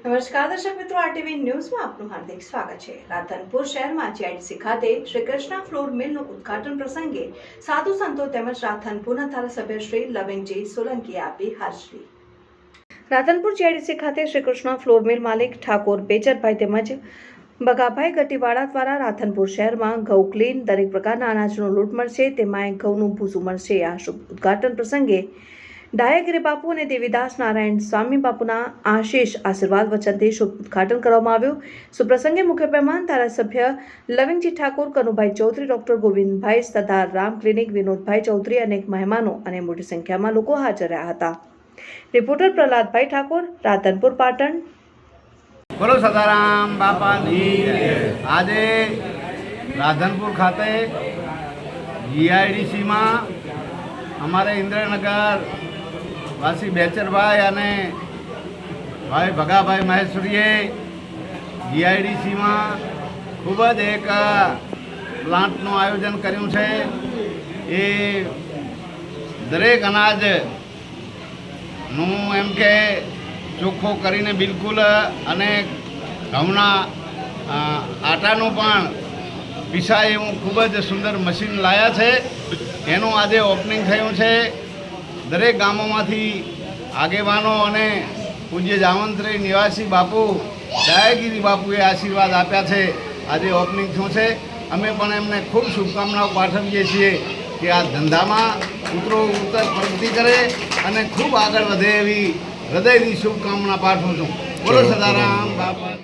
નમસ્કાર, દર્શક મિત્રો આરટીવી ન્યૂઝમાં આપનું હાર્દિક સ્વાગત છે. રાધનપુર શહેરમાં જીઆઈડીસી ખાતે શ્રી કૃષ્ણ ફ્લોર મિલનું ઉદઘાટન પ્રસંગે સાધુ સંતો તેમજ રાધનપુરના ધારાસભ્ય શ્રી લવિંગજી સોલંકીએ આપી હાજરી. રાધનપુર જીઆઈડીસી ખાતે શ્રી કૃષ્ણ ફ્લોર મિલ માલિક ઠાકોર બેચરભાઈ તેમજ બગાભાઈ ગટીવાળા દ્વારા રાધનપુર શહેરમાં ઘઉં ક્લીન દરેક પ્રકારના અનાજનો લૂંટ મળશે તેમાં ઘઉંનું ભૂસું મળશે. આ શુભ ઉદ્ઘાટન પ્રસંગે ડાયાગીરી બાપુ અને દેવીદાસ નારાયણ સ્વામી બાપુના આશીષ આશીર્વાદ વચનથી શુભ ઉદઘાટન કરવામાં આવ્યું. સુપ્રસંગે મુખ્ય મહેમાન ધારાસભ્ય લવિંગજી ઠાકોર, કનુભાઈ ચૌધરી, ડોક્ટર ગોવિંદભાઈ સરદાર રામ ક્લિનિક વિનોદભાઈ ચૌધરી અનેક મહેમાનો અને મોટી સંખ્યામાં લોકો હાજર રહ્યા હતા. રિપોર્ટર પ્રહલાદભાઈ ઠાકોર, રાધનપુર, પાટણ. બોલો સદારામ બાપાની. આજે રાધનપુર ખાતે જીઆઈડીસીમાં અમારે ઇન્દ્રનગર વાસી બેચરભાઈ અને ભાઈ ભગાભાઈ મહેશ્વરીએ જીઆઈડીસીમાં ખૂબ જ એક પ્લાન્ટનું આયોજન કર્યું છે. એ દરેક અનાજનું એમ કે ચોખ્ખો કરીને બિલકુલ અને ઘઉંના આટાનું પણ પીસાય એવું ખૂબ જ સુંદર મશીન લાયા છે. એનું આજે ઓપનિંગ થયું છે. દરેક ગામોમાંથી આગેવાનો અને પૂજ્ય જામંત્રી નિવાસી બાપુ દયાગીરી બાપુએ આશીર્વાદ આપ્યા છે. આજે ઓપનિંગ થયું છે. અમે પણ એમને ખૂબ શુભકામનાઓ પાઠવીએ છીએ કે આ ધંધામાં ઉતરો ઉત્તર પ્રગતિ કરે અને ખૂબ આગળ વધે એવી હૃદયની શુભકામના પાઠવું છું. બોલો સદારામ બાપા.